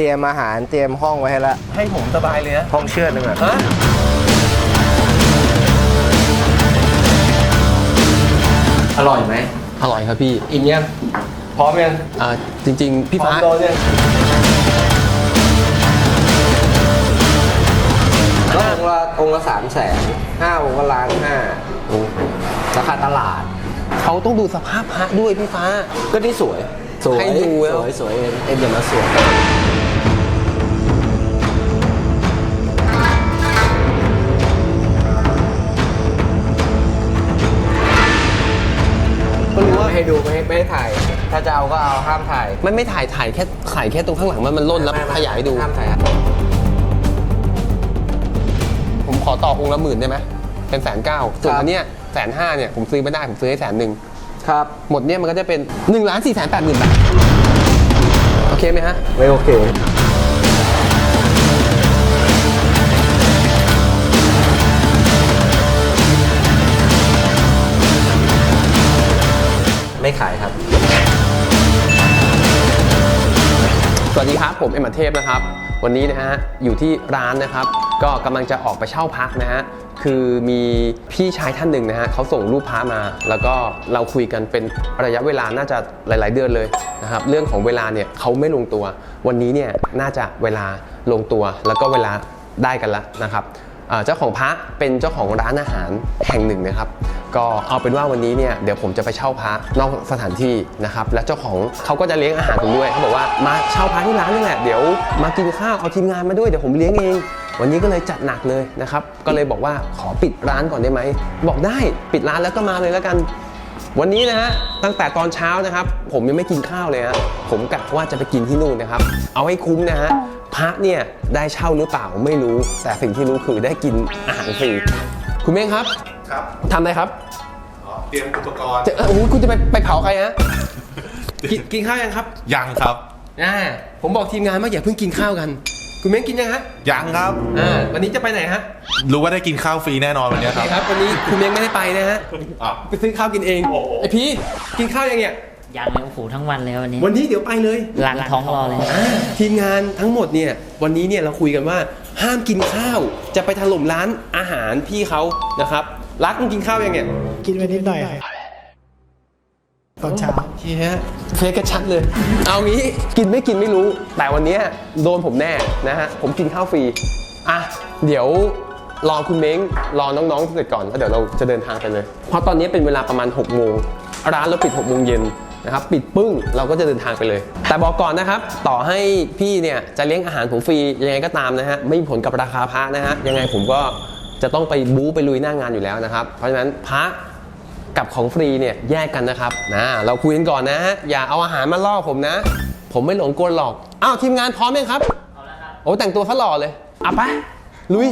เตรียมอาหารเตรียมห้องไว้ให้ละให้ผมสบายเลยนะห้องเชือดนึงอะฮะอร่อยไหมอร่อยครับพี่อิ่มยังพร้อมยังอ่าจริง ๆ พี่พร้อฟ้ามโดนยังแล้วองค์ละองค์ละสามแสนห้าองค์ละล้านห้าโอ้ราคาตลาด เขาต้องดูสภาพพระด้วยพี่ฟ้า ก็นี่สวย สวยให้ดูแล้ว สวยสวยเอ็มเอ็มอย่ามาสวย ไม่ให้ดูไม่ให้ไม่ให้ถ่าย ถ้าจะเอาก็เอาห้ามถ่ายมันไม่ถ่ายถ่ายแค่ถ่ายแค่ตรงข้างหลังมันมันล่นแล้วไม่ไม่ขยายให้ดู ห้ามถ่าย ผมขอต่อองค์ละหมื่นได้ไหมเป็นแสนเก้าส่วนครับ อันเนี้ยแสนห้าเนี่ยผมซื้อไม่ได้ ผมซื้อให้แสนหนึ่งครับ หมดเนี่ยมันก็จะเป็น1นึ่งล้านสี่แสนแปดหมื่นบาทโอเคไหมฮะ ไม่โอเค ขายครับ สวัสดีครับผมเอ็มเทพนะครับ วันนี้นะฮะอยู่ที่ร้านนะครับ ก็กำลังจะออกไปเช่าพักนะฮะคือมีพี่ชายท่านหนึ่งนะฮะเขาส่งรูปพระมา แล้วก็เราคุยกันเป็นระยะเวลาน่าจะหลาย ๆ เดือนเลยนะครับเรื่องของเวลาเนี่ยเขาไม่ลงตัว วันนี้เนี่ยน่าจะเวลาลงตัว แล้วก็เวลาได้กันแล้วนะครับเอ่อเจ้าของพระเป็นเจ้าของร้านอาหารแห่งหนึ่งนะครับ ก็เอาเป็นว่าวันนี้เนี่ยเดี๋ยวผมจะไปเช่าพระนอกสถานที่นะครับและเจ้าของเขาก็จะเลี้ยงอาหารผมด้วยเขาบอกว่ามาเช่าพระที่ร้านนี่แหละเดี๋ยวมากินข้าวเอาทีมงานมาด้วยเดี๋ยวผมเลี้ยงเองวันนี้ก็เลยจัดหนักเลยนะครับ ก็เลยบอกว่าขอปิดร้านก่อนได้ไหม บอกได้ปิดร้านแล้วก็มาเลยแล้วกัน วันนี้นะฮะตั้งแต่ตอนเช้านะครับ ผมยังไม่กินข้าวเลยฮะผมกะว่าจะไปกินที่นู่นนะครับ เอาให้คุ้มนะฮะพระเนี่ยได้เช่าหรือเปล่าไม่รู้ แต่สิ่งที่รู้คือได้กินอาหารฟรีคุณเม้งครับ ครับทำอะไรครับอ๋อเตรียมอุปกรณ์ จะเออโอ้โหคุณจะไปไปเผาใครฮะกินกินข้าวยังครับยังครับ อ่าผมบอกทีมงานว่าอย่าเพิ่งกินข้าวกัน คุณเม้งกินยังฮะยังครับ อ่าวันนี้จะไปไหนฮะรู้ว่าได้กินข้าวฟรีแน่นอนวันนี้ครับนี่ครับวันนี้คุณเม้งไม่ได้ไปนะฮะอะ ไปซื้อข้าวกินเองโอ้โห ไอพี่กินข้าวยังเนี่ยยังเลยโอ้โหทั้งวันเลยวันนี้วันนี้เดี๋ยวไปเลยล้างท้องรอเลย อ่าทีมงานทั้งหมดเนี่ยวันนี้เนี่ยเราคุยกันว่าห้ามกินข้าวจะไปถล่มร้านอาหารพี่เขานะครับ รักมึงกินข้าวยังเนี่ยกินไปนิดหน่อยครับตอนเช้าเฮียเฟซกระชัดเลย เอางี้กินไม่กินไม่รู้ แต่วันเนี้ยโดนผมแน่นะฮะ ผมกินข้าวฟรี อะ เดี๋ยวรอคุณเม้งรอน้องๆเสร็จก่อนแล้วเดี๋ยวเราจะเดินทางไปเลย เพราะตอนนี้เป็นเวลาประมาณ6โมงร้านเราปิด6โมงเย็นนะครับปิดปึ้งเราก็จะเดินทางไปเลย แต่บอกก่อนนะครับ ต่อให้พี่เนี่ยจะเลี้ยงอาหารผมฟรียังไงก็ตามนะฮะไม่มีผลกับราคาพระนะฮะยังไงผมก็ จะต้องไปบู๊ไปลุยหน้างานอยู่แล้วนะครับ เพราะฉะนั้นพระกับของฟรีเนี่ยแยกกันนะครับนะเราคุยกันก่อนนะฮะอย่าเอาอาหารมาล่อผมนะ ผมไม่หลงกลหรอกอ้าวทีมงานพร้อมไหมครับพร้อมแล้วครับโอ้แต่งตัวซะหล่อเลยอะไปลุย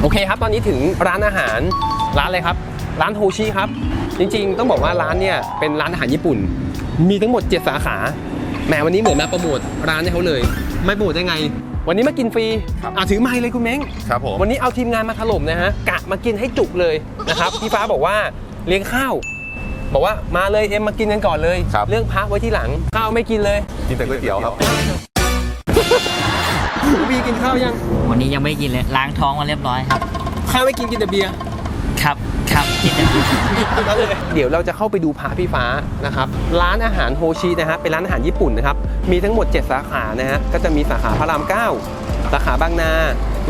โอเคครับ ตอนนี้ถึงร้านอาหารร้านอะไรครับ ร้านโฮชิครับ จริงๆ ต้องบอกว่าร้านเนี่ยเป็นร้านอาหารญี่ปุ่น มีทั้งหมด 7 สาขา แหมวันนี้เหมือนมาโปรโมทร้านให้เขาเลย ไม่โปรโมทได้ไง วันนี้มากินฟรีครับอะถือไมค์เลยคุณเม้งครับผมวันนี้เอาทีมงานมาถล่มนะฮะกะมากินให้จุกเลยนะครับพี่ฟ้าบอกว่าเลี้ยงข้าว บอกว่ามาเลยเอ็มมากินกันก่อนเลย ครับ เรื่องพักไว้ที่หลังข้าวไม่กินเลย กินแต่ก๋วยเตี๋ยวครับวีกินข้าวยัง วันนี้ยังไม่ได้กินเลยล้างท้องมาเรียบร้อยครับ ข้าวไม่กินกินแต่เบียร์ ครับครับกินเดี๋ยวเราจะเข้าไปดูพาพี่ฟ้านะครับ ร้านอาหารโฮชินะฮะเป็นร้านอาหารญี่ปุ่นนะครับ มีทั้งหมด 7 สาขานะฮะก็จะมีสาขาพระราม 9 สาขาบางนา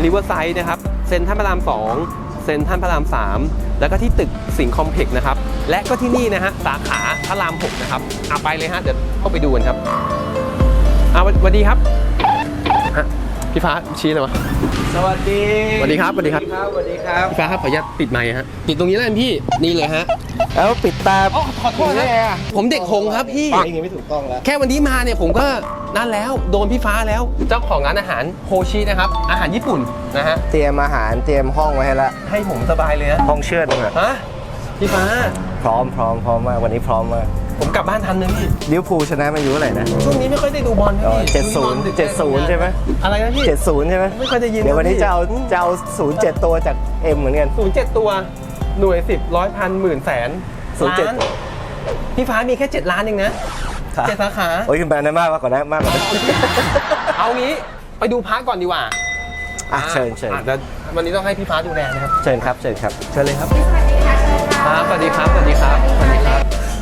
ริเวอร์ไซด์นะครับเซ็นทรัลพระราม 2 เซ็นทรัลพระราม 3 แล้วก็ที่ตึกสิงห์คอมเพล็กซ์นะครับ และก็ที่นี่นะฮะสาขาพระราม 6 นะครับเอาไปเลยฮะเดี๋ยวเข้าไปดูกันครับเอาสวัสดีครับ พี่ฟ้าชี้เลยวะ สวัสดีสวัสดีครับสวัสดีครับ สวัสดีครับพี่ฟ้าครับขออนุญาตปิดไมค์ฮะปิดตรงนี้แล้วกันพี่นี่เลยฮะแล้วปิดตาอ๋อขอโทษนะผมเด็กหงครับพี่ อย่างงี้ไม่ถูกต้องแล้ว แค่วันนี้มาเนี่ยผมก็นั่นแล้วโดนพี่ฟ้าแล้ว เจ้าของร้านอาหารโฮชินะครับ อาหารญี่ปุ่นนะฮะ เตรียมอาหารเตรียมห้องไว้ให้ละให้ผมสบายเลยนะห้องเชือดนึงอะฮะพี่ฟ้า พร้อมพร้อมพร้อมมากวันนี้พร้อมมาก ผมกลับบ้านทันเลยพี่ ลิเวอร์พูลชนะมาอยู่เท่าไหร่นะช่วงนี้ไม่ค่อยได้ดูบอลนะอ๋อพี่เจ็ดศูนย์ดูบอลดึกเจ็ดศูนย์ใช่ไหมอะไรนะพี่70ใช่ไหมไม่เคยได้ยินเดี๋ยววันนี้นะพี่จะเอาจะเอา07ตัวจากเอ็มเหมือนกันศูนย์เจ็ดตัว หน่วยสิบร้อยพันหมื่นแสนศูนย์เจ็ดล้านพี่ฟ้ามีแค่เจ็ดล้านเองนะเจ็ดสาขาโอ้ยขึ้นไปนั้นมากกว่านะมากกว่านั้นเอางี้ไปดูพักก่อนดีกว่าอะเชิญเชิญอะดี๋ยววันนี้ต้องให้พี่ฟ้าดูแลนะครับ เชิญครับเชิญครับ เชิญเลยครับครับสวัสดีครับสวัสดีครับสวัสดีครับ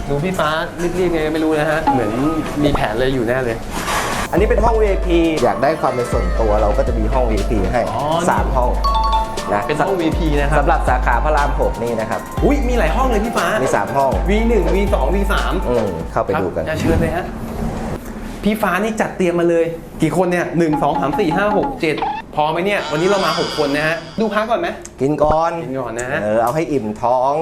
ดูพี่ฟ้ารีบๆไงไม่รู้นะฮะ เหมือนมีแผนเลยอยู่แน่เลย อันนี้เป็นห้อง VIP อยากได้ความเป็นส่วนตัวเราก็จะมีห้อง VIP ให้ อ๋อสามห้องนะเป็นห้อง VP นะครับ สำหรับสาขาพระราม6นี่นะครับ อุ้ยมีหลายห้องเลยพี่ฟ้า มีสามห้อง V1 V2 V3 อืมเข้าไปดูกันครับอย่าเชิญเลยฮะ พี่ฟ้านี่จัดเตรียมมาเลย กี่คนเนี่ยหนึ่งสองสามสี่ห้าหกเจ็ด พอไหมเนี่ย วันนี้เรามาหกคนนะฮะ ดูพักก่อนไหม กินก่อนกินก่อนนะ เออเอาให้อิ่มท้อง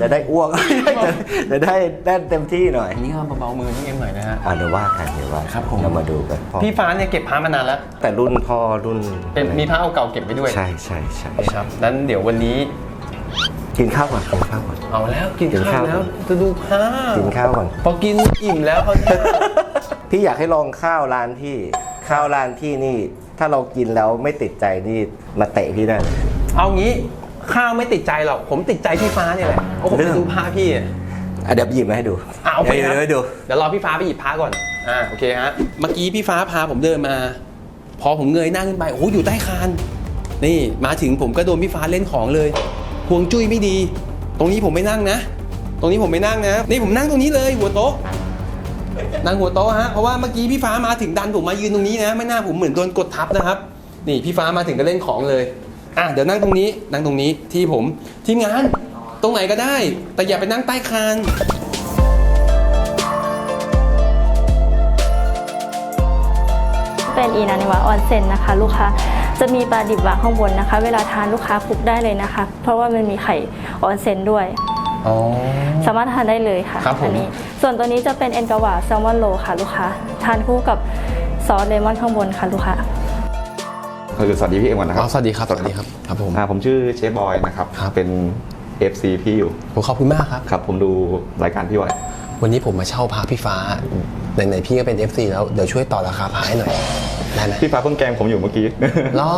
จะได้อ้วก จะจะได้แน่นเต็มที่หน่อยอันนี้ก็เบาๆมือนิดนึงหน่อยนะฮะ อะเดี๋ยวว่ากันเดี๋ยวว่าครับผม เรามาดูกันพ่อพี่ฟ้าเนี่ยเก็บพระมานานแล้ว แต่รุ่นพ่อรุ่นเป็นมีพระเอาเก่าเก็บไว้ด้วยใช่ใช่ใช่ครับนั้นเดี๋ยววันนี้ กินข้าวก่อนกินข้าวก่อน เอาแล้วกินกินข้าข้าววแล้วจะดูผ้ากินข้าวก่อน พอกินอิ่มแล้วเขาเนี่ยพี่อยากให้ลองข้าวร้านพี่ ข้าวร้านพี่นี่ ถ้าเรากินแล้วไม่ติดใจนี่มาเตะพี่ได้เลยเอางี้ข้าวไม่ติดใจหรอกผมติดใจพี่ฟ้าเนี่ยแหละโอ้ผมเรื่ไปองดูผ้าพี่อะอะเดี๋ยวหยิบมาให้ดูอะโอเคเดี๋ยวครับเดี๋ยวให้ดูเดี๋ยวรอพี่ฟ้าไปหยิบผ้าก่อนอ่าโอเคฮะเมื่อกี้พี่ฟ้าพาผมเดินมา พอผมเงยหน้าขึ้นไปโอ้โหอยู่ใต้คานนี่มาถึงผมก็โดนพี่ฟ้าเล่นของเลยพวงจุ้ยไม่ดี ตรงนี้ผมไม่นั่งนะ ตรงนี้ผมไม่นั่งนะ นี่ผมนั่งตรงนี้เลยหัวโต๊ะ นั่งหัวโต๊ะฮะเพราะว่าเมื่อกี้พี่ฟ้ามาถึงดันผมมายืนตรงนี้นะ ไม่น่าผมเหมือนโดนกดทับนะครับ นี่พี่ฟ้ามาถึงก็เล่นของเลยอะเดี๋ยวนั่งตรงนี้นั่งตรงนี้ที่ผมทีมงานตรงไหนก็ได้ แต่อย่าไปนั่งใต้คานเป็นอีนานิวะออนเซ็นนะคะ ลูกค้าจะมีปลาดิบวางข้างบนนะคะ เวลาทานลูกค้าคลุกได้เลยนะคะ เพราะว่ามันมีไข่ออนเซ็นด้วย อ๋อ สามารถทานได้เลยค่ะครับผม อันี้ ส่วนตัวนี้จะเป็นเอ็นกาวาแซลมอนโลค่ะลูกค้า ทานคู่กับซอสเลมอนข้างบนค่ะลูกค้าคือสวัสดีพี่เอ็มก่อนนะคอ๋รัอบสวัสดีครับสวัสดีครับครับผมอ่าผมชื่อเชฟบอยนะครับครับเป็น FC พี่อยู่ผมขอบคุณมากครับ ครับ ผมดูรายการพี่ไว้วันนี้ผมมาเช่าพาพี่ฟ้าไหนๆพี่ก็เป็น FC แล้วเดี๋ยวช่วยต่อราคาพาให้หน่อย ได้ไหมพี่ฟ้าเพิ่งแกงผมอยู่เมื่อกี้เหรอ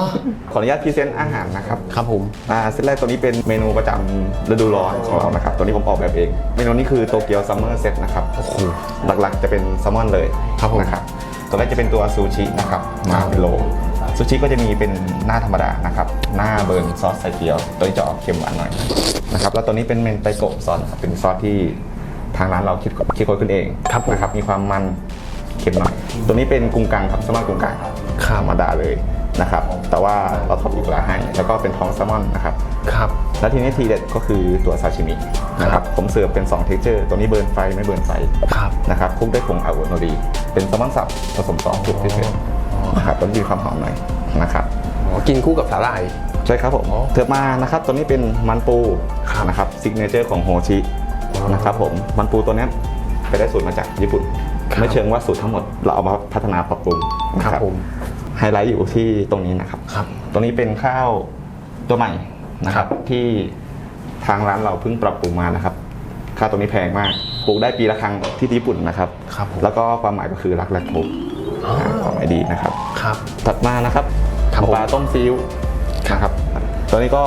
ขออนุญาตพรีเซนต์อาหารนะครับ ครับผม อ่าเซตแรกตัวนี้เป็นเมนูประจำฤดูร้อนของเรานะครับ ตัวนี้ผมออกแบบเอง เมนูนี้คือโตเกียวซัมเมอร์เซตนะครับ โอ้โห หลักๆจะเป็นแซลมอนเลยครับผม นะครับ ตัวแรกจะเป็นตัวซูชินะครับ มาเป็นโล ซูชิก็จะมีเป็นหน้าธรรมดานะครับ หน้าเบิร์นซอสไข่เจียว ตัวนี้จะออกเค็มหวานหน่อยนะครับ แล้วตัวนี้เป็นเมนไตโกะซอสครับเป็นซอสที่ทางร้านเราคิดคิดค้นขึ้นเองครับผม นะครับ มีความมัน เค็มหน่อยตัวนี้เป็นกุ้งกังครับแซลมอนกุ้งกังครับธรรมดาเลยนะครับแต่ว่าเราท็อปอีกลาให้แล้วก็เป็นท้องแซลมอนนะครับครับแล้วทีนี้ทีเด็ดก็คือตัวซาชิมินะครับผมเสิร์ฟเป็น2เท x t เจอร์ตัวนี้เบิร์นไฟไม่เบิร์นไฟครับนะครับคลุกด้วยผงอาโอโนรีเป็นแซลมอนสับผสมซอสสูตรพิเศษนะครับต้องมีความหอมหน่อยนะครับอ๋อกินคู่กับสาหร่ายใช่ครับผมอ๋อเถิดมานะครับตัวนี้เป็นมันปูครับนะครับซิกเนเจอร์ของโฮชิอ๋อนะครับผมมันปูตัวเนี้ยไปได้สูตรมาจากญี่ปุ่นครับ ไม่เชิงว่าสูตรทั้งหมดเราเอามาพัฒนาปรับปรุงนะครับผมไฮไลท์อยู่ที่ตรงนี้นะครับครับตัวนี้เป็นข้าวตัวใหม่นะครับ ที่ทางร้านเราเพิ่งปรับปรุงมานะครับข้าวตัวนี้แพงมากปลูกได้ปีละครั้งที่ญี่ปุ่นนะครับครับผมแล้วก็ความหมายก็คือรักและปลูกความหมายดีนะครับครับ ถัดมานะครับครับปลาต้มซีอิ๊วนะครับตัวนี้ก็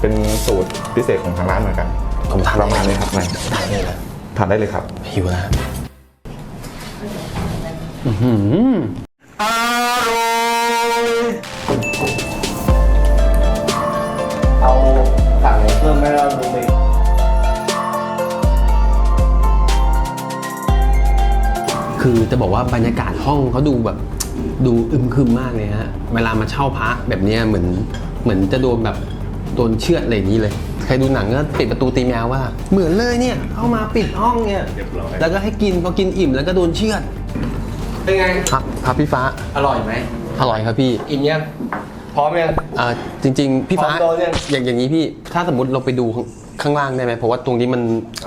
เป็นสูตรพิเศษของทางร้านเหมือนกันผมทานประมาณนี้ครับทานเลยนะทานได้เลยครับหิวแล้ว อื้อหือเอาสั่งเพิ่มไม่ได้ดูไปคือจะบอกว่าบรรยากาศห้องเขาดูแบบดูอึมครึมมากเลยฮะ เวลามาเช่าพระแบบเนี้ยเหมือนเหมือนจะโดนแบบโดนเชือดอะไรอย่างนี้เลย ใครดูหนังก็ปิดประตูตีแมวว่า เหมือนเลยเนี่ยเข้ามาปิดห้องเนี่ย แล้วก็ให้กินพอกินอิ่มแล้วก็โดนเชือด เป็นไง ครับครับพี่ฟ้าอร่อยไหม อร่อยครับพี่อิ่มยัง พร้อมยัง อ่าจริง ๆ พี่ฟ้าพร้อมโดนยัง อย่างอย่างนี้พี่ ถ้าสมมติเราไปดูข้างข้างล่างได้ไหมเพราะว่าตรงนี้มัน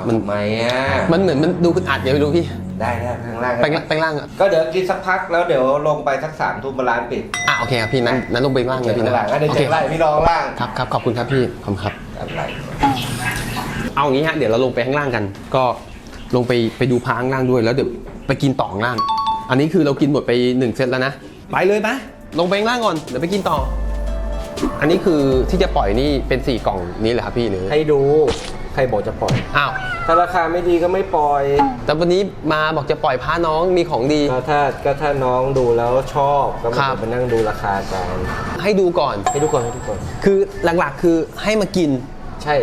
มันทำไมอะ มันเหมือนมันดูอึดอัดเดี๋ยวไม่รู้พี่ได้ได้ข้างล่างไปล่างไปล่างอะก็เดี๋ยวกินสักพักแล้วเดี๋ยวลงไปสักสามทุ่มร้านปิดอะโอเคครับพี่นั้นนั้นลงไปล่างเจเลยอพี่ข้างนะล่างก็เดี๋ยวโอเจเคอไล่พี่น้องล่างครับครับขอบคุณครับพี่ขอบคุณครับ อะไรเอางี้ฮะเดี๋ยวเราลงไปข้างล่างกัน ก็ลงไปไปดูพระข้างล่างด้วยแล้วเดี๋ยวไปกินต่อข้างล่าง อันนี้คือเรากินหมดไปหนึ่งเซตแล้วนะ ไปเลยปะลงไปข้างล่างก่อน เดี๋ยวไปกินต่อ อันนี้คือที่จะปล่อยนี่เป็น 4 กล่องนี้เหรอครับพี่หรือให้ดู ใครบอกจะปล่อย อ้าว ถ้าราคาไม่ดีก็ไม่ปล่อย แต่วันนี้มาบอกจะปล่อยพาน้องมีของดี ก็ถ้าก็ถ้าน้องดูแล้วชอบก็ครัมาบมานั่งดูราคากันให้ดูก่อน ให้ทุกคนให้ทุกคน คือหลักๆคือให้มากิน ใช่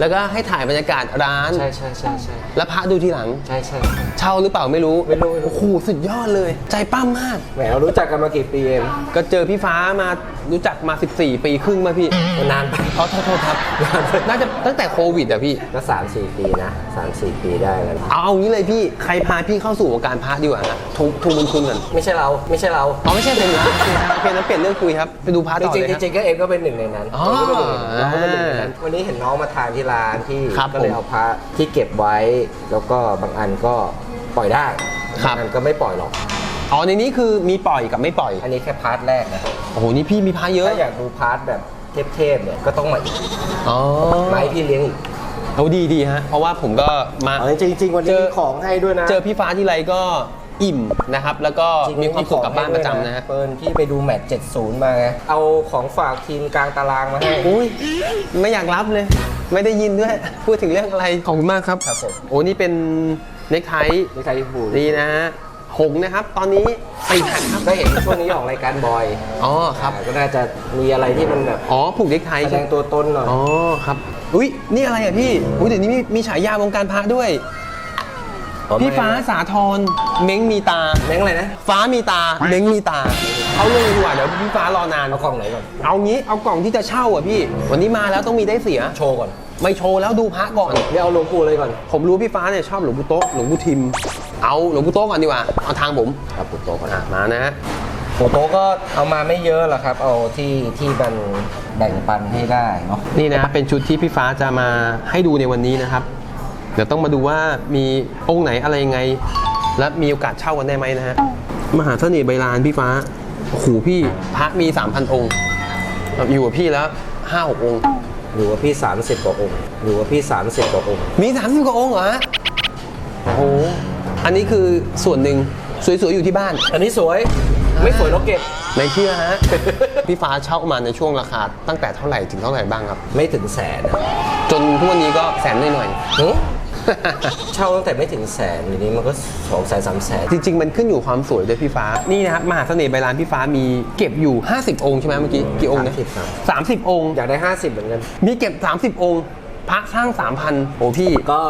แล้วก็ให้ถ่ายบรรยากาศร้าน ใช่ใช่ใช่ใช่แล้วพระดูทีหลัง ใช่ใช่เช่าหรือเปล่าไม่รู้ไม่รู้ไม่รู้โอ้โหสุดยอดเลย ใจปั้มมาก แหมเรารู้จักกันมากี่ปีเองก็เจอพี่ฟ้ามา รู้จักมา 14 ปีครึ่งมาพี่นานไปขอโทษโทษครับ น่าจะตั้งแต่โควิดอะพี่ ก็สามสี่ปีนะสามสี่ปีได้แล้ว เอาเอางี้เลยพี่ ใครพาพี่เข้าสู่วงการพระดีกว่านะทวงทวงบุญคุณกันไม่ใช่เราไม่ใช่เรา อ๋อไม่ใช่เป็นเหรอโอเคครับโอเคนั้นเปลี่ยนเรื่องคุยครับ ไปดูพระจต่อริเลงยๆครับจริงๆก็เอ็มก็เป็นหนึ่งในนั้นอ๋อเอ็มก็เป็นหนึ่งในนั้นเราก็เป็นหนึ่งในนั้นอ่าวันนี้เห็นน้องมาทานที่ร้านที่ครับก็เลยผมเอาพระที่เก็บไว้ แล้วก็บางอันก็ปล่อยได้ครับ บางอันก็ไม่ปล่อยหรอก อ๋อในนี้คือมีปล่อยกับไม่ปล่อย อันนี้แค่พาร์ทแรกนะโอ้โหนี่พี่มีพระเยอะถ้าอยากดูพาร์ทแบบเทพๆเนี่ยก็ต้องมาอีกอ๋อมาให้พี่เลี้ยงอีกเอาดีดีฮะ เพราะว่าผมก็มาเอาจริงๆวันเจนี้อมีของให้ด้วยนะ เจอพี่ฟ้าที่ไรก็อิ่มนะครับ แล้วก็จริงๆมีความสุขกลับบ้านประจำนะฮะเปิร์นพี่ไปดูแมตช์70 มาไง เอาของฝากทีมกลางตารางมาให้อุ้ยไม่อยากรับเลย ไม่ได้ยินด้วย พูดถึงเรื่องอะไร ขอบคุณมากครับครับผมโอ้นี่เป็นเน็กไทนี่ใครที่พูดนี่นะฮะ หงส์นะครับ ตอนนี้ไปหักครับก็เห็นช่วงนี้ออกรายการบ่อยอ๋อครับอ่าก็น่าจะมีอะไรที่มันแบบอ๋อผูกเน็กไทแสดใช่ไหงมตัวตนหน่อย อ๋อครับ อุ้ยนี่อะไรอะพี่อุ้ยเดี๋ยวนี้มีมีฉายาวงการพระด้วย พี่ฟ้าสาทรเม้งมีตาเล้งอะไรนะ ฟ้ามีตาเม้งมีตา เอาเลยดีกว่าเดี๋ยวพี่ฟ้ารอนาน เอากล่องไหนก่อน เอางี้เอากล่องที่จะเช่าอะพี่ วันนี้มาแล้วต้องมีได้เสีย โชว์ก่อน ไม่โชว์แล้วดูพระก่อนไม่เอาหลวงปู่เลยก่อน ผมรู้พี่ฟ้าเนี่ยชอบหลวงปู่โต๊ะหลวงปู่ทิม เอาหลวงปู่โต๊ะก่อนดีกว่า เอาทางผมครับปู่โตก่อนอะมานะฮะปู่โตก็เอามาไม่เยอะหรอกครับ เอาที่ที่มันแบ่งปันให้ได้เนาะ นี่นะครับเป็นชุดที่พี่ฟ้าจะมาให้ดูในวันนี้นะครับ เดี๋ยวต้องมาดูว่ามีองค์ไหนอะไรยังไง และมีโอกาสเช่ากันได้ไหมนะฮะมหาเสน่ห์ใบลานพี่ฟ้าโอ้โหพี่พระมี 3,000 องค์แบบอยู่กับพี่แล้ว5-6องค์หรือว่าพี่30กว่าองค์หรือว่าพี่30กว่าองค์ มี30กว่าองค์เหรอฮะโอ้โหอันนี้คือส่วนหนึ่งสวยๆอยู่ที่บ้าน อันนี้สวยไม่สวยเราเก็บ ไม่เชื่อฮะ พี่ฟ้าเช่ามาในช่วงราคาตั้งแต่เท่าไหร่ถึงเท่าไหร่บ้างครับ ไม่ถึงแสนอะจนทุกวันนี้ก็แสนหน่อยหึๆ เช่าตั้งแต่ไม่ถึงแสนอยู่นี้มันก็สองแสนสามแสนจริง ๆ มันขึ้นอยู่ความสวยด้วยพี่ฟ้า นี่นะครับมหาเสน่ห์ใบลานพี่ฟ้ามีเก็บอยู่ 50 องค์ใช่ไหมเมื่อกี้กี่องค์นะ30ครับสามสิบองค์ อยากได้ 50 เหมือนกัน มีเก็บ 30 องค์ พระสร้าง 3,000โอ้พี่ก็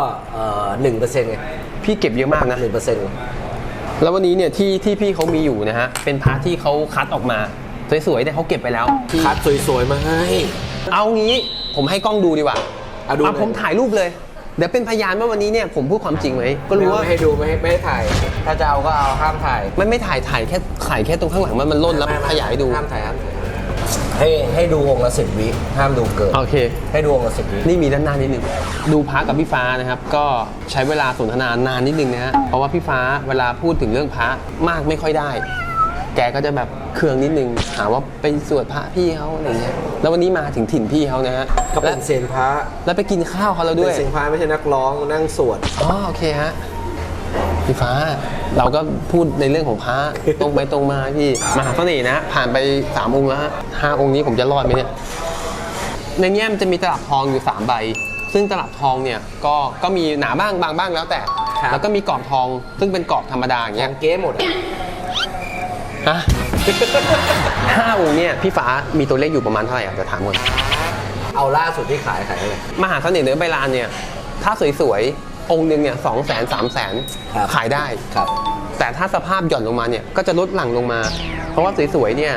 หนึ่งเปอร์เซ็นต์ไงพี่เก็บเยอะมากนะหนึ่งเปอร์เซ็นต์แล้ววันนี้เนี่ยที่ที่พี่เขามีอยู่นะฮะเป็นพระที่เขาคัดออกมาสวยๆเนี่ยเขาเก็บไปแล้วที่คัดสวยๆมาให้เอางี้ผมให้กล้องดูดีกว่าเอาดูเลยผมถ่ายรูปเลย เดี๋ยวเป็นพยานว่าวันนี้เนี่ยผมพูดความจริงไหมก็รู้ว่าไม่ให้ดูไม่ให้ไม่ให้ถ่าย ถ้าจะเอาก็เอาห้ามถ่ายไม่ไม่ถ่ายถ่ายแค่ถ่ายแค่ตรงข้างหลังมันมันล่นแล้วขยายให้ดูห้ามถ่ายห้ามถ่ายให้ให้ดูองค์ละสิบวิห้ามดูเกินโอเค ให้ดูองค์ละสิบวินี่มีด้านหน้านิดนึงดูพระกับพี่ฟ้านะครับ ก็ใช้เวลาสนทนานานนิดนึงนะฮะเพราะว่าพี่ฟ้าเวลาพูดถึงเรื่องพระมากไม่ค่อยได้ แกก็จะแบบเคืองนิดนึงหาว่าไปสวดพระพี่เขาอะไรเงี้ยแล้ววันนี้มาถึงถิ่นพี่เขานะฮะก็เป็และนเซียนพระแล้วไปกินข้าวเขาแล้วเป็ด้นวยเซียนพระไม่ใช่นักร้องนั่งสวด อ๋อโอเคฮะพี่ฟ้า เราก็พูดในเรื่องของพระ ตรงไปตรงมาพี่มหาเสน่ห์นะ ผ่านไปสามองค์แล้วฮะห้าองค์นี้ผมจะรอดไหมเนี่ย ในเนี้ยมันจะมีตลับทองอยู่ 3 ใบ ซึ่งตลับทองเนี่ยก็ก็มีหนาบ้างบางบ้างแล้วแต่ ครับ แล้วก็มีกรอบทองซึ่งเป็นกรอบธรรมดาอย่างอเงี้ย่ายงเก๊หมดอะ ฮะห้าองค์เนี่ยพี่ฟ้ามีตัวเลขอยู่ประมาณเท่าไหร่อะจะถามก่อนเอาล่าสุดที่ขายขายเท่าไหร่มหาเสน่ห์เนื้อใบลานเนี่ยถ้าสวยๆ องค์หนึ่งเนี่ยสองแสนสามแสนครับขายได้ ครับ แต่ถ้าสภาพหย่อนลงมาเนี่ยก็จะลดหลั่งลงมา เพราะว่าสวยๆเนี่ย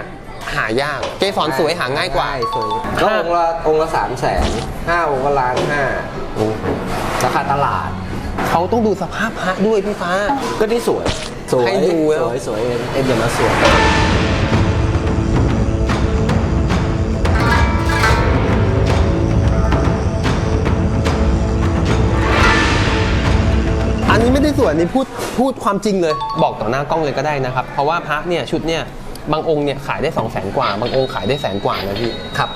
หายากเกสรสวยหาง่ายกว่าใช่สวยก็องค์ละองค์ละสามแสนห้าองค์ก็ล้านห้าราคาตลาด เขาต้องดูสภาพพระด้วยพี่ฟ้าก็นี่สวย สวยให้ดูแล้วสวยสวยเอ็มเอ็มอย่ามาสวยอันนี้ไม่ได้ส่วนนี้พูดพูดความจริงเลย บอกต่อหน้ากล้องเลยก็ได้นะครับ เพราะว่าพระเนี่ยชุดเนี่ยบางองค์เนี่ยขายได้2 0 0แสนกว่า บางองค์ขายได้แสนกว่านะพี่ ครับ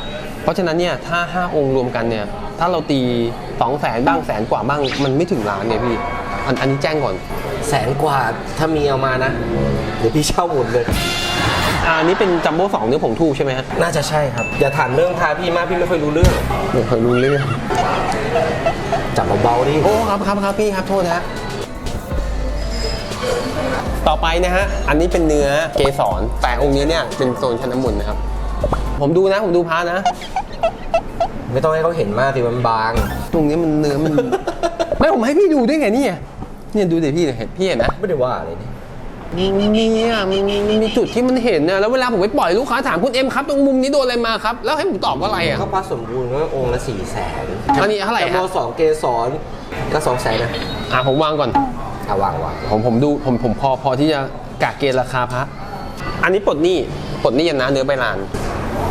เพราะฉะนั้นเนี่ยถ้า 5 องค์รวมกันเนี่ยถ้าเราตี2 0 0แสนบ้างแสนกว่าบ้างมันไม่ถึงล้านเนี่ยพี่อันอันนี้แจ้งก่อน แสนกว่าถ้ามีเอามานะ เดี๋ยวพี่เช่าหมดเลยอ่าอันนี้เป็นจัมโบ้สองเนื้อผงทูบใช่ไหมฮะน่าจะใช่ครับ อย่าถามเรื่องพาพี่มากพี่ไม่ค่อยรู้เรื่อง ไม่เคยรู้เรื่องจับเบาๆดิโอ้ครับครับครับพี่ครับโทษนะฮะต่อไปนะฮะ อันนี้เป็นเนื้อเกสรแต่องค์นี้เนี่ยเป็นโซนชั้นน้ำมนต์นะครับ ผมดูนะผมดูพระนะ ไม่ต้องให้เขาเห็นมากสิมันบาง ตรงนี้มันเนื้อมัน ไม่ผมให้พี่ดูด้วยไงเนี่ย เนี่ยดูเดี๋ยวพี่เห็นพี่เห็นนะไม่ได้ว่าอะไรนี่นี่เนี่ยมันมีมันมีจุดที่มันเห็นนะแล้วเวลาผมไปปล่อยลูกค้าถามคุณเอ็มครับตรงมุมนี้โดนอะไรมาครับ แล้วให้ผมตอบว่าอะไรอะเขาพระสมบูรณ์ก็องค์ละสี่แสนอันนี้เท่าไหร่ฮะจัมโบสองเกสรก็สองแสนนะอะผมวางก่อน อะวางวางผมผมดูผมผมพอพอที่จะกะเกณฑ์ราคาพระอันนี้ปลดหนี้ปลดหนี้ยันนะเนื้อใบลาน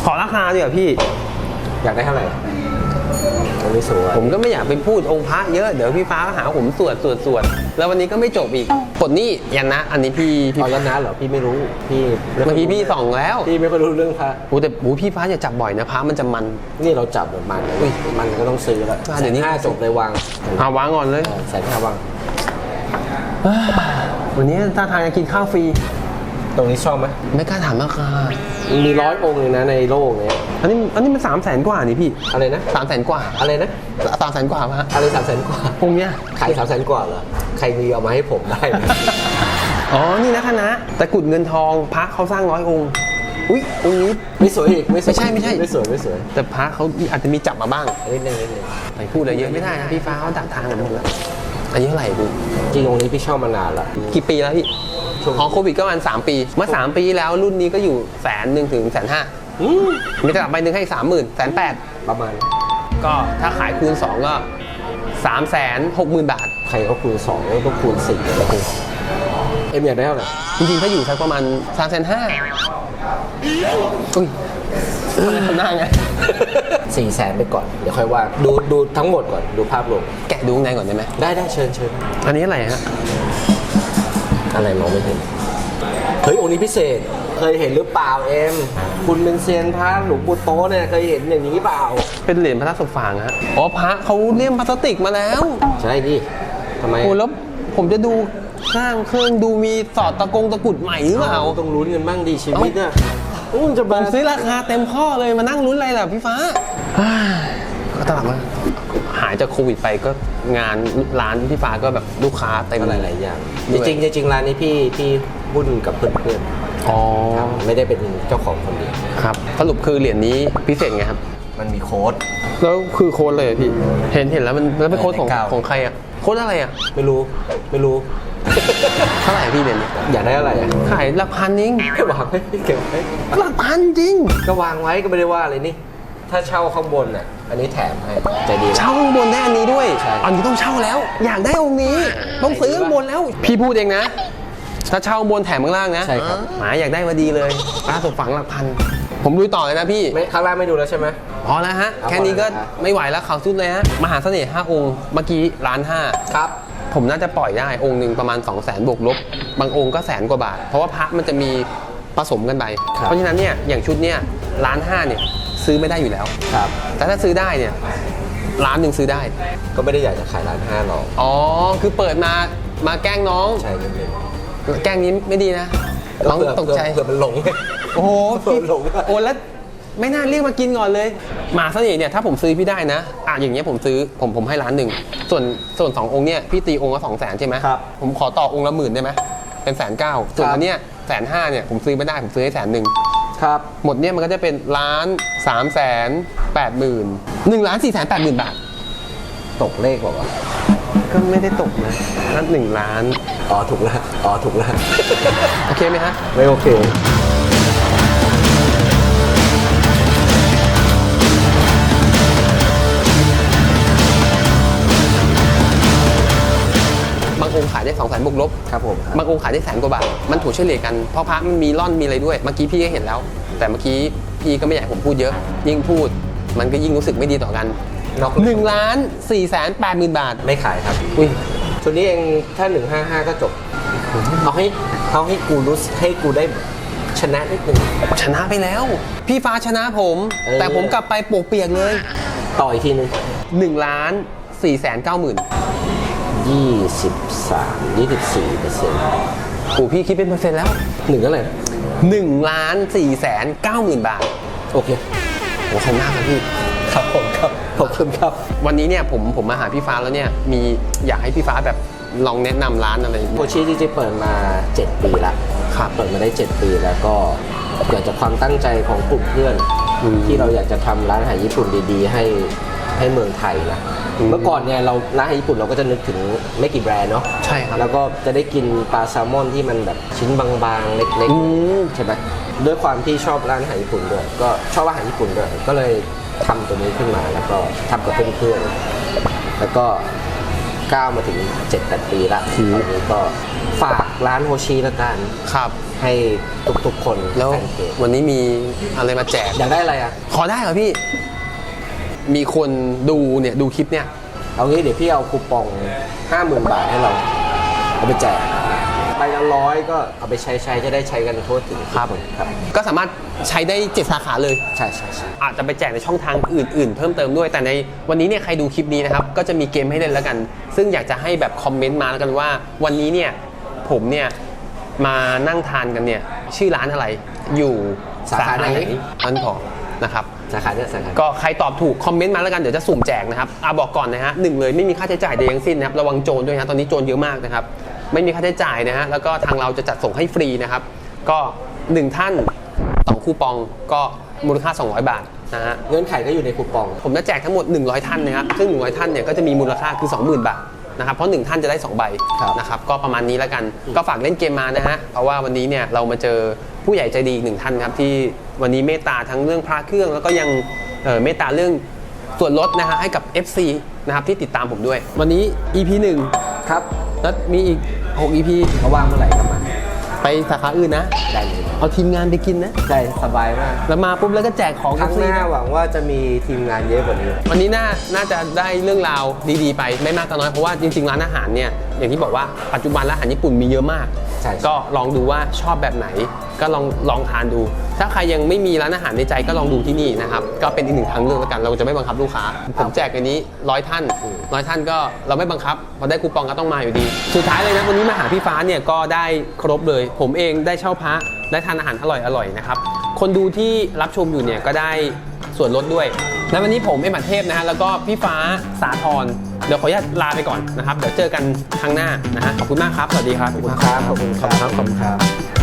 ขอราคาดีกว่าพี่ อยากได้เท่าไหร่ ตรงนี้สวยผมก็ไม่อยากไปพูดองค์พระเยอะ เดี๋ยวพี่ฟ้าก็หาว่าผมสวดสวดสวดแล้ววันนี้ก็ไม่จบอีกปลดหนี้ยันนะ อันนี้พี่พี่เอายันนะเหรอพี่ไม่รู้พี่เมื่อกี้พี่ส่องแล้วพี่ไม่ค่อยรู้เรื่องพระโอ้แต่โอ้พี่ฟ้าอย่าจับบ่อยนะพระมันจะมันนี่เราจับแบบมันอุ้ยมันก็ต้องซื้อแล้วอะเดี๋ยวนี้แสห้าจบเลยวางเอาวางก่อนเลยเออแสนห้าวางวันนี้ท่าทางจะกินข้าวฟรีต รงนี้ชอบไหมไม่กล้าถามราคามีร้อยองค์เลยนะในโลกเนี้ยอันนี้อันนี้มันสามแสนกว่านี่พี่อะไรนะสามแสนกว่าอะไรนะสามแสนกว่าปะอะไรสามแสนกว่าองค์เนี้ยขายสามแสนกว่าเหรอใครมีเอามาให้ผมได้ไหมอ๋อนี่นะคณะตะกรุดเงินทองพระเขาสร้างร้อยองค์อุ้ยองค์นี้ไม่สวยอีกไม่สวยไม่ใช่ไม่ใช่ไม่สวยไม่สวย แต่พระเขาอาจจะมีจับมาบ้างนิดนึงนิดนึงไปพูดอะไรเยอะไม่ได้นะพี่ฟ้าเขาดักทางผมหมดแล้วอันนี้เท่าไหร่พี่จริงองค์นี้พี่ชอบมานานละกี่ปีแล้วพี่ ช่วงอ๋อโควิดก็ประมาณสามปี เมื่อสามปีแล้วรุ่นนี้ก็อยู่แสนหนึ่งถึงแสนห้าอืมมีตลับใบหนึ่งให้สามหมื่นแสนแปดประมาณ ก็ถ้าขายคูณสองก็สามแสนหกหมื่นบาท ใครเขาคูณสองก็ต้องคูณสี่แล้วคูณเอ็มอยากได้เท่าไหร่จริงๆ ถ้าอยู่สักประมาณสามแสนห้าอุ้ยอะไรทำหน้าไงสี่แสนไปก่อน เดี๋ยวค่อยว่า ดูดูทั้งหมดก่อน ดูภาพรวม แกะดูข้างในก่อนได้ไหม ได้ได้เชิญเชิญ อันนี้อะไรฮะ อะไรมองไม่เห็น เฮ้ยองค์นี้พิเศษ เคยเห็นหรือเปล่าเอ็ม คุณเป็นเซียนพระหลวงปู่โตะเนี่ยเคยเห็นอย่างนี้เปล่า เป็นเหรียญพระธาตุศพฟางฮะ อ๋อพระเขาเลี่ยมพลาสติกมาแล้วใช่ดิทำไมโอ้แล้วผมจะดูข้างเครื่องดูมีสอดตะกงตะกรุดใหม่หรือเปล่า ต้องลุ้นกันบ้างดีชีวิตอะอุ้มจะผมามซื้อราคาเต็มข้อเลยมานั่งลุ้นอะไรล่ะพี่ฟ้าอ้ายก็ตลาดมาหาย จากโควิดไปก็งานร้านพี่ฟ้าก็แบบลูกค้าเต็ม ก็หลาย ๆ อย่างจริงๆจริงๆร้านนี้พี่พี่หุ้นกับเพื่อนอ๋อๆครับไม่ได้เป็นเจ้าของคนเดียวครับสรุปคือเหรียญนี้พิเศษไงครับ มันมีโค้ด แล้วคือโค้ดเลยอะพี่ เห็นเห็นแล้วมันแล้วเป็นโค้ดของในเก้า ของใครอะ โค้ดอะไรอะ ไม่รู้ไม่รู้ เท่าไหร่พี่เหรียญนี้อยากได้อะไรอะขายหลักพันเองไม่วางไว้เก็บไว้หลักพันจริง ก็วางไว้ก็ไม่ได้ว่าอะไรนี่ ถ้าเช่าข้างบนน่ะ อันนี้แถมให้ใจดีนะ เช่าข้างบนได้อันนี้ด้วย ใช่ อันนี้ต้องเช่าแล้ว อยากได้องค์นี้ ต้องซื้อข้างบนแล้ว พี่พูดเองนะ ถ้าเช่าข้างบนแถมข้างล่างนะใช่ครับ หมาอยากได้มาดีเลยป้าสมฝังหลักพัน ผมดูต่อเลยนะพี่ ไม่ข้างล่างไม่ดูแล้วใช่ไหม พอแล้วฮะเอาแค่นี้ก็พอแล้วครับไม่ไหวแล้วเขาสุดเลยฮะ มหาเสน่ห์ห้าองค์ เมื่อกี้ล้านห้า ครับ ผมน่าจะปล่อยได้องค์หนึ่งประมาณ 2 0 0แสนบวกลบ บางองค์ก็แสนกว่าบาท เพราะว่าพระมันจะมีผสมกันไป ครับ เพราะฉะนั้นเนี่ยอย่างชุดเนี่ยล้านห้าเนี่ย ซื้อไม่ได้อยู่แล้ว ครับ แต่ถ้าซื้อได้เนี่ยล้านหนึ่งซื้อได้ ก็ไม่ได้อยากจะขายร้านห้าหรอกอ๋อ คือเปิดมามาแกล้งน้อง ใช่เงินเดือนแกล้งนี้ไม่ดีนะน้องเผื่ตกใจ เผื่อมันหลง โอ้โหเผื่อพี่มันหลงโอ้แล้วไม่น่าเรียกมากินก่อนเลย หมาเสน่ห์เนี่ยถ้าผมซื้อพี่ได้นะอะอย่างเงี้ยผมซื้อผมผมให้ล้านหนึ่งส่วนส่วนสององค์เนี่ยพี่ตีองค์ละสองแสนใช่ไหมครับผมขอต่อองค์ละหมื่นได้ไหมเป็นแสนเก้าส่วนครับ อันเนี้ยแสนห้าเนี่ยผมซื้อไม่ได้ผมซื้อให้แสนหนึ่ง ครับ หมดเนี่ยมันก็จะเป็นล้านสามแสนแปดหมื่นหนึ่งล้านสี่แสนแปดหมื่นบาท ตกเลขบอกว่าก็ไม่ได้ตกนะนั่นหนึ่งล้าน อ๋อถูกแล้วอ๋อถูกแล้ว โอเคไหมฮะ ไม่โอเคางองค์ขายได้สองแสนบวกลบครับผมครับบางองค์ขายได้แสนกว่าบาทมันถูกเฉลี่ยกันเพราะพระมันมีร่อนมีอะไรด้วยเมื่อกี้พี่ก็เห็นแล้ว แต่เมื่อกี้พี่ก็ไม่อยากให้ผมพูดเยอะ ยิ่งพูด มันก็ยิ่งรู้สึกไม่ดีต่อกันนอก1นึ่งล้านสี่แสนแปดหมื่นบาทไม่ขายครับอุ้ยชุดนี้เองถ้า155ก็จบเอาให้เอาให้กูรู้สึกให้กูได้ชนะนิดนึงชนะไปแล้ว พี่ฟ้าชนะผมเออแต่ผมกลับไปปวกเปียกเลย ต่ออีกทีนึง1ล้าน4แสนเก้าหมื่น 23 24เปอร์เซ็นต์โอ้พี่คิดเป็นเปอร์เซ็นต์แล้วหนึ่งเท่าไหร่นะ1ล้าน4แสน9หมื่นบาท โอเคโอ้ขอบคุณมากครับพี่ ครับผมครับขอบคุณครับ วันนี้เนี่ยผมผมมาหาพี่ฟ้าแล้วเนี่ยมีอยากให้พี่ฟ้าแบบลองแนะนำร้านอะไร โคชิจริงๆเปิดมา 7 ปีละครับเปิดมาได้ 7 ปีแล้วก็เกิดจากความตั้งใจของกลุ่มเพื่อน อืม ที่เราอยากจะทำร้านอาหารญี่ปุ่นดีๆ ให้ให้เมืองไทยนะอืม เมื่อก่อนเนี่ยเราร้านอาหารญี่ปุ่นเราก็จะนึกถึงไม่กี่แบรนด์เนาะใช่ครับ แล้วก็จะได้กินปลาแซลมอนที่มันแบบชิ้นบางๆ เล็กอืม ๆใช่ไหมด้วยความที่ชอบร้านอาหารญี่ปุ่นด้วยก็ชอบอาหารญี่ปุ่นด้วยก็เลยทำตัวนี้ขึ้นมาแล้วก็ทำกับเพื่อนๆแล้วก็ก้าวมาถึง7-8ปีละตอนนี้ก็ฝากร้านโฮชิละกันครับ ให้ทุกๆคนแล้วฟนเพจวันนี้มีอะไรมาแจก อยากได้อะไรอะ ขอได้เหรอพี่ มีคนดูเนี่ยดูคลิปเนี่ย เอางี้เดี๋ยวพี่เอาคูปอง 50,000 บาทให้เรา เอาไปแจกใบละร้อยก็เอาไปใช้ใช้จะได้ใช้กันทั่วถึงทุกนครับก็สามารถใช้ได้เจ็ดสาขาเลย ใช่ใช่ใช่อาจจะไปแจกในช่องทางอื่น ๆ เพิ่มเติมด้วย แต่ในวันนี้เนี่ยใครดูคลิปนี้นะครับ ก็จะมีเกมให้เล่นแล้วกัน ซึ่งอยากจะให้แบบคอมเมนต์มาแล้วกันว่า วันนี้เนี่ยผมเนี่ยมานั่งทานกันเนี่ยชื่อร้านอะไรอยู่สาขาไหนอันพอนะครับ สาขาเนี่ยสาขา ก็ใครตอบถูกคอมเมนต์มาแล้วกันเดี๋ยวจะสุ่มแจกนะครับอะบอกก่อนนะฮะหนึ่งเลยไม่มีค่าใช้จ่ายใดทั้งสิ้นนะครับระวังโจรด้วยนะตอนนี้โจรเยอะมากนะครับไม่มีค่าใช้จ่ายนะฮะแล้วก็ทางเราจะจัดส่งให้ฟรีนะครับก็หนึ่งท่านต่อคูปองก็มูลค่า 200 บาทนะฮะเงื่อนไขก็อยู่ในคูปอง ผมจะแจกทั้งหมด 100 ท่านนะครับ ซึ่ง 100 ท่านเนี่ยก็จะมีมูลค่าคือ 20,000 บาทนะครับ เพราะ 1 ท่านจะได้ 2 ใบครับนะครับ ก็ประมาณนี้แล้วกัน ก็ฝากเล่นเกมมานะฮะ เพราะว่าวันนี้เนี่ยเรามาเจอ ผู้ใหญ่ใจดีอีกหนึ่งท่านครับที่วันนี้เมตตาทั้งเรื่องพระเครื่อง แล้วก็ยังเอ่อเมตตาเรื่องส่วนลดนะฮะให้กับ FC นะครับที่ติดตามผมด้วย วันนี้ EP 1ครับแล้วมีอีก 6 EP เขาว่างเมื่อไหร่ก็มาไปสาขาอื่นนะได้เลยเอาทีมงานไปกินนะได้สบายมากแล้วมาปุ๊บแล้วก็แจกของครั้ง FC หน้านะหวังว่าจะมีทีมงานเยอะกว่านี้ วันนี้น่าน่าจะได้เรื่องราวดีๆไปไม่มากก็น้อยเพราะว่าจริงๆร้านอาหารเนี่ยอย่างที่บอกว่าปัจจุบันร้านอาหารญี่ปุ่นมีเยอะมาก ใช่ ก็ลองดูว่าชอบแบบไหน ก็ลองลองทานดู ถ้าใครยังไม่มีร้านอาหารในใจก็ลองดูที่นี่นะครับ ก็เป็นอีกหนึ่งทางเลือกแล้วกัน เราจะไม่บังคับลูกค้า ผมแจกอันนี้ร้อยท่านร้อยท่านก็เราไม่บังคับ พอได้คูปองก็ต้องมาอยู่ดี สุดท้ายเลยนะวันนี้มาหาพี่ฟ้าเนี่ยก็ได้ครบเลย ผมเองได้เช่าพระได้ทานอาหารอร่อยๆนะครับ คนดูที่รับชมอยู่เนี่ยก็ได้ส่วนลดด้วยในวันนี้ผมเอ็มอัดเทพนะฮะแล้วก็พี่ฟ้าสาธร เดี๋ยวขออนุญาตลาไปก่อนนะครับ เดี๋ยวเจอกันครั้งหน้านะฮะขอบคุณมากครับ สวัสดีครับ ขอบคุณครับ ขอบคุณครับ ขอบคุณครับ